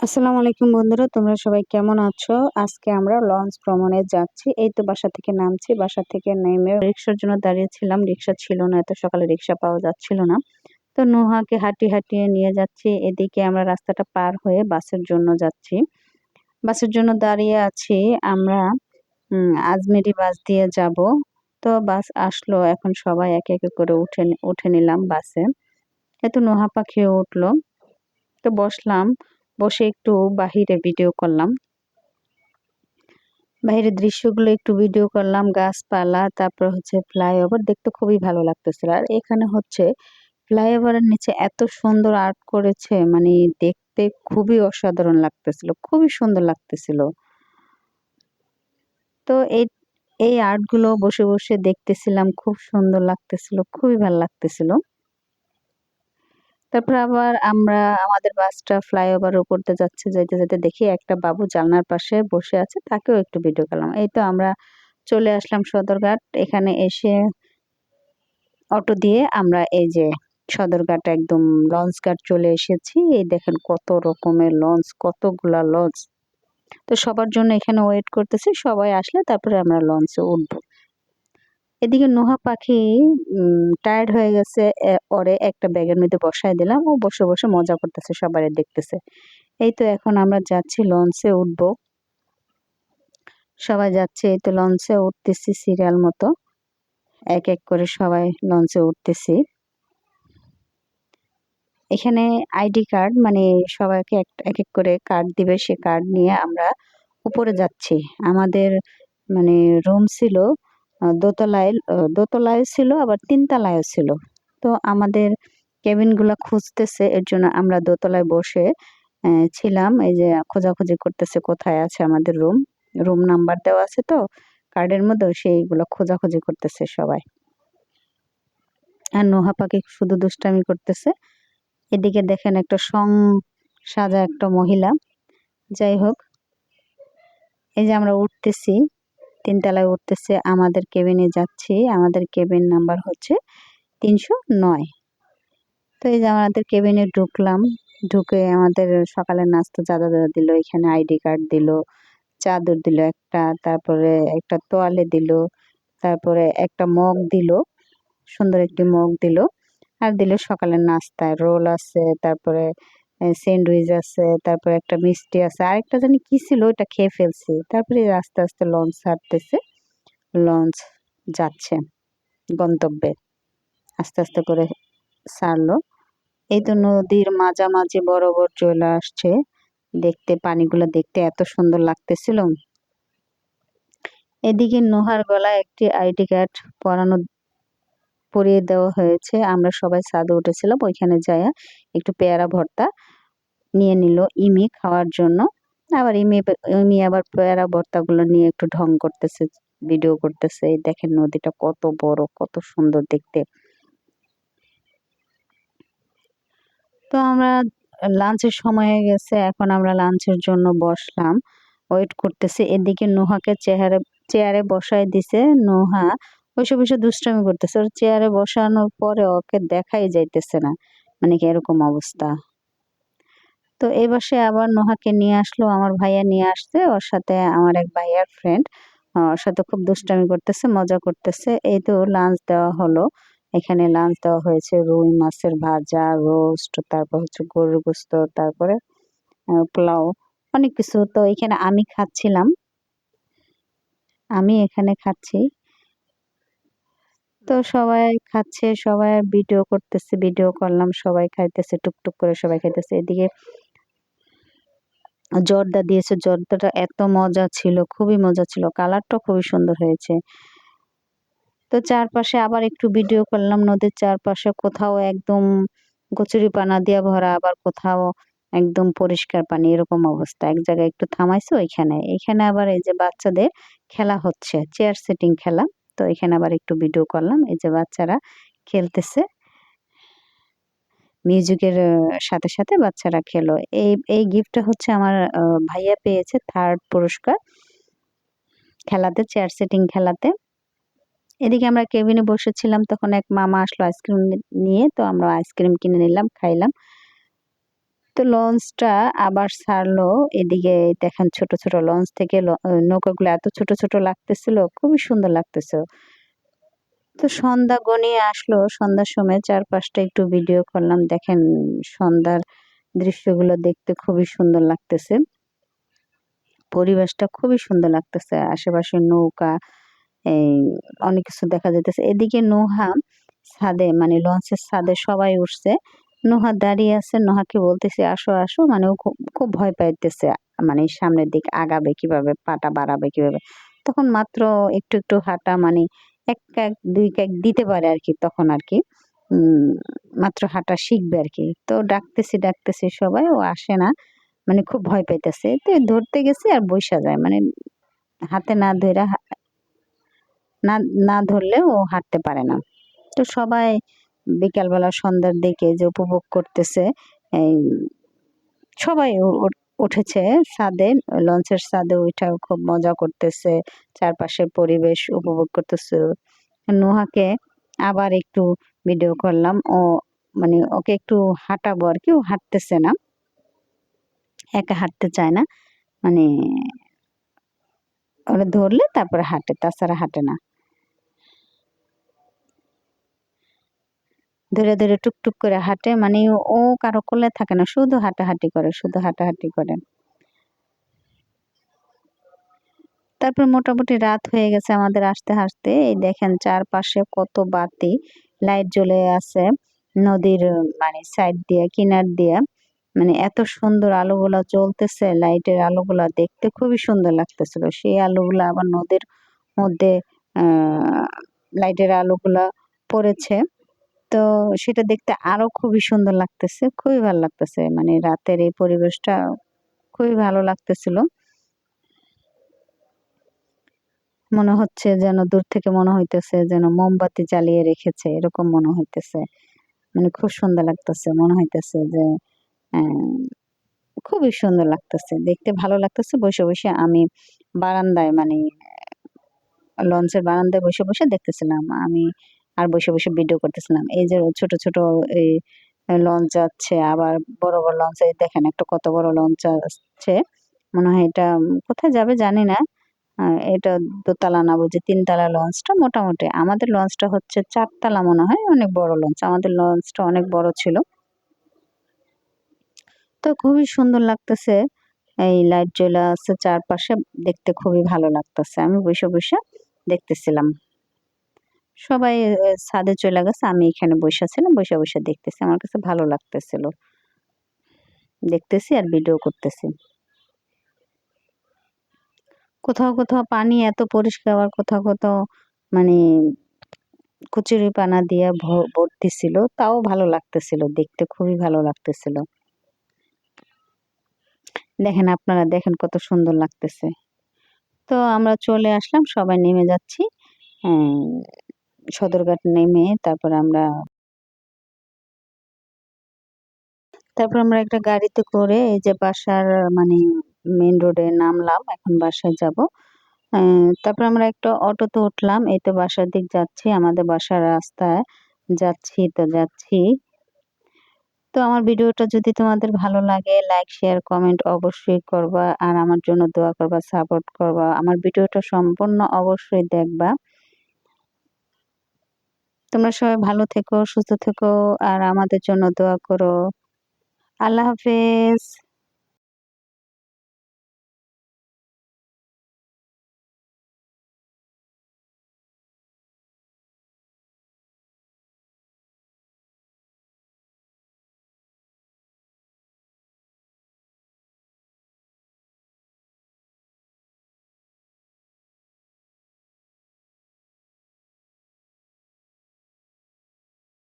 আসসালামু আলাইকুম বন্ধুরা, তোমরা সবাই কেমন আছো? আজকে আমরা লঞ্চ ভ্রমণে যাচ্ছি। এই তো বাসা থেকে নামছি, বাসা থেকে নেমে রিক্সার জন্য দাঁড়িয়েছিলাম। রিক্সা ছিল না, এত সকালে রিক্সা পাওয়া যাচ্ছিল না। তো নোহাকে হাঁটি হাঁটিয়ে নিয়ে যাচ্ছি। এদিকে আমরা রাস্তাটা পার হয়ে বাসের জন্য যাচ্ছি। বাসের জন্য দাঁড়িয়ে আছি আমরা আজমেরি বাস দিয়ে যাব। তো বাস আসলো, এখন সবাই একে একে করে উঠে উঠে নিলাম বাসে। এত নোহা পাখিও উঠল। তো বসলাম। বসে একটু বাহিরে ভিডিও করলাম। বাইরের দৃশ্যগুলো একটু ভিডিও করলাম, গাছপালা, তারপর হচ্ছে ফ্লাইওভার দেখতে খুবই ভালো লাগতেছিল আর এখানে হচ্ছে ফ্লাইওভারের নিচে এত সুন্দর আর্ট করেছে মানে দেখতে খুবই অসাধারণ লাগতেছিল, খুবই সুন্দর লাগতেছিল। তো এই এই আর্টগুলো বসে বসে দেখতেছিলাম, খুব সুন্দর লাগতেছিল, খুবই ভালো লাগতেছিল। তারপর আবার আমরা আমাদের বাসটা ফ্লাইওভার উপরতে যাচ্ছে যেতে যেতে দেখি একটা বাবু জানলার পাশে বসে আছে, তাকেও একটু ভিডিও করলাম। এই তো আমরা চলে আসলাম সদরঘাট। এখানে এসে অটো দিয়ে আমরা এই যে সদরঘাট একদম লঞ্চ ঘাট চলে এসেছি। এই দেখেন কত রকমের লঞ্চ, কতগুলা লঞ্চ। তো সবার জন্য এখানে ওয়েট করতেছি, সবাই আসলে তারপরে আমরা লঞ্চে উঠবো। এদিকে নোহা পাখি টায়ার্ড হয়ে গেছে। ওরে একটা ব্যাগের মধ্যে বসাই দিলাম। ও বসে বসে মজা করতেছে, সবাই দেখতেছে। এই তো এখন আমরা যাচ্ছি লঞ্চে উঠব। সবাই যাচ্ছে, এই তো লঞ্চে উঠতেছি সিরিয়াল মতো। এক এক করে সবাই লঞ্চে উঠতেছি। এখানে আইডি কার্ড মানে সবাইকে এক এক করে কার্ড দিবে, সে কার্ড নিয়ে আমরা উপরে যাচ্ছি। আমাদের মানে রুম ছিল দোতলায় দোতলায় ছিল, আবার তিনতলায়ও ছিল। তো আমাদের কেবিনগুলো খুঁজতেছে, এর জন্য আমরা দোতলায় বসে ছিলাম। এই যে খোঁজাখুঁজি করতেছে কোথায় আছে আমাদের রুম। রুম নাম্বার দেওয়া আছে তো, কার্ডের মধ্যে সেইগুলো খোঁজাখুঁজি করতেছে সবাই। আর নোহা পাখি শুধু দুষ্টামি করতেছে। এদিকে দেখেন একটা সং সাজা একটা মহিলা। যাই হোক, এই যে আমরা উঠতেছি তিনতলায় উঠতেছে, আমাদের কেবিনে যাচ্ছি, আমাদের কেবিন নাম্বার হচ্ছে তিনশো নয়। তো এই যে আমাদের কেবিনে ঢুকলাম, ঢুকে আমাদের সকালের নাস্তা দাদা দাদা দিল, এখানে আইডি কার্ড দিল, চাদর দিল একটা, তারপরে একটা তোয়ালে দিল, তারপরে একটা মগ দিল, সুন্দর একটি মগ দিল, আর দিল সকালের নাস্তায়। রোল আছে, তারপরে স্যান্ডউইচ আছে, তারপরে একটা মিষ্টি আছে, আরেকটা জানি কি ছিল, ওইটা খেয়ে ফেলছি। তারপরে আস্তে আস্তে লঞ্চ ছাড়তেছে, লঞ্চ যাচ্ছে গন্তব্যে। আস্তে আস্তে করে ছাড়লো। এই তো নদীর মাঝামাঝি বরাবর চলে আসছে। দেখতে, পানিগুলো দেখতে এত সুন্দর লাগতেছিল। এদিকে নোহার গলায় একটি আইডি কার্ড পরানো পরিয়ে দেওয়া হয়েছে। আমরা সবাই ছাদে উঠেছিলাম। ওইখানে যাইয়া একটু পেয়ারা ভর্তা নিয়ে নিল ইমি খাওয়ার জন্য। আবার ইমি ইমি আবার পেয়ারা ভর্তাগুলো নিয়ে একটু ঢং করতেছে, ভিডিও করতেছে। দেখেন নদীটা কত বড়, কত সুন্দর দেখতে। তো আমরা লাঞ্চের সময় হয়ে গেছে। এখন আমরা লাঞ্চের জন্য বসলাম। ওয়েট করতেছি। এদিকে নোহাকে চেহারে, চেয়ারে বসায় দিছে। নোহা বসে বসে দুষ্টামি করতেছে। ওর চেয়ারে বসানোর পরে ওকে দেখাই যাইতেছে না। মানে কি এরকম অবস্থা। তো এই বসে আবার নোহাকে নিয়ে আসলো, আমার ভাইয়া নিয়ে আসছে। ওর সাথে আমার এক ভাইয়ার ফ্রেন্ড ওর সাথে খুব দুষ্টামি করতেছে, মজা করতেছে। এই তো লাঞ্চ দেওয়া হলো। এখানে লাঞ্চ দেওয়া হয়েছে রুই মাছের ভাজা রোস্ট তারপর হচ্ছে গরুর গোস্ত, তারপরে পোলাও, অনেক কিছু। তো এখানে আমি খাচ্ছিলাম। আমি এখানে খাচ্ছি। তো সবাই খাচ্ছে, সবাই ভিডিও করতেছে, ভিডিও করলাম, সবাই খাইতেছে, টুকটুক করে সবাই খাইতেছে। এদিকে জর্দা দিয়েছে, জর্দাটা এত মজা ছিল, খুবই মজা ছিল, কালারটা খুবই সুন্দর হয়েছে। তো চারপাশে আবার একটু ভিডিও করলাম, নদীর চারপাশে কোথাও একদম কচুরি পানা দিয়ে ভরা, আবার কোথাও একদম পরিষ্কার পানি, এরকম অবস্থা। এক জায়গায় একটু থামাইছে, ওইখানে। এখানে আবার এই যে বাচ্চাদের খেলা হচ্ছে চেয়ার সেটিং খেলা। তো এখানে আবার একটু ভিডিও করলাম। এই যে বাচ্চারা খেলতেছে। মিউজিকের সাথে সাথে বাচ্চারা খেলো। এই এই গিফটটা হচ্ছে আমার ভাইয়া পেয়েছে থার্ড পুরস্কার। খেলাতে চেয়ার সেটিং খেলাতে। এদিকে আমরা কেবিনে বসেছিলাম, তখন এক মামা আসলো আইসক্রিম নিয়ে, তো আমরা আইসক্রিম কিনে নিলাম, খাইলাম। তো লঞ্চটা আবার ছাড়লো। এদিকে দেখেন ছোট ছোট লঞ্চ থেকে নৌকাগুলো এত ছোট ছোট লাগতেছিল, খুবই সুন্দর লাগতেছে। তো সন্ধ্যা গনিয়ে আসলো, সন্ধ্যার সময় চারপাশটা একটু ভিডিও করলাম। দেখেন সন্ধ্যার দৃশ্যগুলো দেখতে খুবই সুন্দর লাগতেছে। পরিবেশটা খুবই সুন্দর লাগতেছে, আশেপাশে নৌকা, এই অনেক কিছু দেখা যাইতেছে। এদিকে নোহা ছাদে মানে লঞ্চের ছাদে সবাই উঠছে। নোহা দাঁড়িয়ে আছে, নোহাকে বলতেছে, আসো আসো। মানে ও খুব খুব ভয় পাইতেছে মানে সামনের দিকে আগাবে কীভাবে, পাটা বাড়াবে কীভাবে। তখন মাত্র একটু একটু হাঁটা মানে এক এক দুই এক দিতে পারে আর কি তখন আর কি মাত্র হাঁটা শিখবে আর কি তো ডাকতেছি ডাকতেছি সবাই, ও আসে না। মানে খুব ভয় পাইতেছে। তো ধরতে গেছে আর বৈশা যায়। মানে হাতে না ধরে না না ধরলে ও হাঁটতে পারে না। তো সবাই বিকালবেলা সন্ধ্যার দিকে যে উপভোগ করতেছে, এই সবাই উঠেছে ছাদে, লঞ্চের ছাদে উঠা খুব মজা করতেছে, চারপাশের পরিবেশ উপভোগ করতেছে। নোহাকে আবার একটু ভিডিও করলাম, ও মানে ওকে একটু হাঁটাবো আর কি, ও হাঁটতেছে না, একা হাঁটতে চায় না মানে ওরা ধরলে তারপরে হাঁটে, তাছাড়া হাঁটে না। ধীরে ধীরে টুকটুক করে হাঁটে মানে ও কারও কোলে থাকে না, শুধু হাঁটাহাঁটি করে, শুধু হাঁটাহাঁটি করে। তারপর মোটামুটি রাত হয়ে গেছে আমাদের আসতে আসতে। এই দেখেন চারপাশে কত বাতি, লাইট জ্বলে আছে নদীর মানে সাইড দিয়ে, কিনার দিয়ে। মানে এত সুন্দর আলোগুলা চলতেছে, লাইটের আলোগুলা দেখতে খুবই সুন্দর লাগতেছিল। সেই আলোগুলা আবার নদীর মধ্যে লাইটের আলোগুলা পড়েছে। তো সেটা দেখতে আরও খুবই সুন্দর লাগতেছে, খুবই ভালো লাগতেছে। মানে রাতের এই পরিবেশটা খুবই ভালো লাগতেছিল। মনে হচ্ছে যেন দূর থেকে মনে হইতেছে যেন মোমবাতি জ্বালিয়ে রেখেছে, এরকম মনে হইতেছে। মানে খুব সুন্দর লাগতেছে, মনে হইতেছে যে খুবই সুন্দর লাগতেছে। দেখতে ভালো লাগতেছে, বসে বসে আমি বারান্দায় মানে লঞ্চের বারান্দায় বসে বসে দেখতেছিলাম। আমি আর বসে বসে ভিডিও করতেছিলাম। এই যে ছোট ছোট এই লঞ্চ যাচ্ছে, আবার বড় বড় লঞ্চ দেখেন একটা কত বড় লঞ্চ আসছে। মনে হয় এটা কোথায় যাবে জানি না। এটা দোতলা না বুঝি, তিনতলা লঞ্চটা মোটামুটি। আমাদের লঞ্চটা হচ্ছে চারতলা মনে হয়, অনেক বড় লঞ্চ আমাদের লঞ্চটা অনেক বড় ছিল। তো খুবই সুন্দর লাগতেছে। এই লাইট জ্বলা আছে চারপাশে, দেখতে খুবই ভালো লাগতেছে। আমি বসে বসে দেখতেছিলাম। সবাই ছাদে চলে গেছে, আমি এখানে বসে ছিলাম বসে বসে দেখতেছি। আমার কাছে ভালো লাগতেছিল। দেখতেছি আর ভিডিও করতেছি। কোথাও কোথাও পানি এত পরিষ্কার, আবার কোথাও কোথাও মানে কচুরি পানা দিয়ে ভর্তি ছিল তাও ভালো লাগতেছিল, দেখতে খুবই ভালো লাগতেছিল। দেখেন আপনারা, দেখেন কত সুন্দর লাগতেছে। তো আমরা চলে আসলাম, সবাই নেমে যাচ্ছি। সদরঘাট নেমে তারপর আমরা তারপর আমরা একটা গাড়িতে করে এই যে বাসার মানে মেন রোডে নামলাম, এখন বাসায় যাব। তারপর আমরা একটা অটোতে উঠলাম, এই তো বাসার দিক যাচ্ছি, আমাদের বাসার রাস্তায় যাচ্ছি, তো যাচ্ছি। তো আমার ভিডিওটা যদি তোমাদের ভালো লাগে লাইক শেয়ার কমেন্ট অবশ্যই করবা, আর আমার জন্য দোয়া করবা সাপোর্ট করবা। আমার ভিডিওটা সম্পূর্ণ অবশ্যই দেখবা। তোমরা সবাই ভালো থেকো সুস্থ থেকো আর আমাদের জন্য দোয়া করো। আল্লাহ হাফেজ।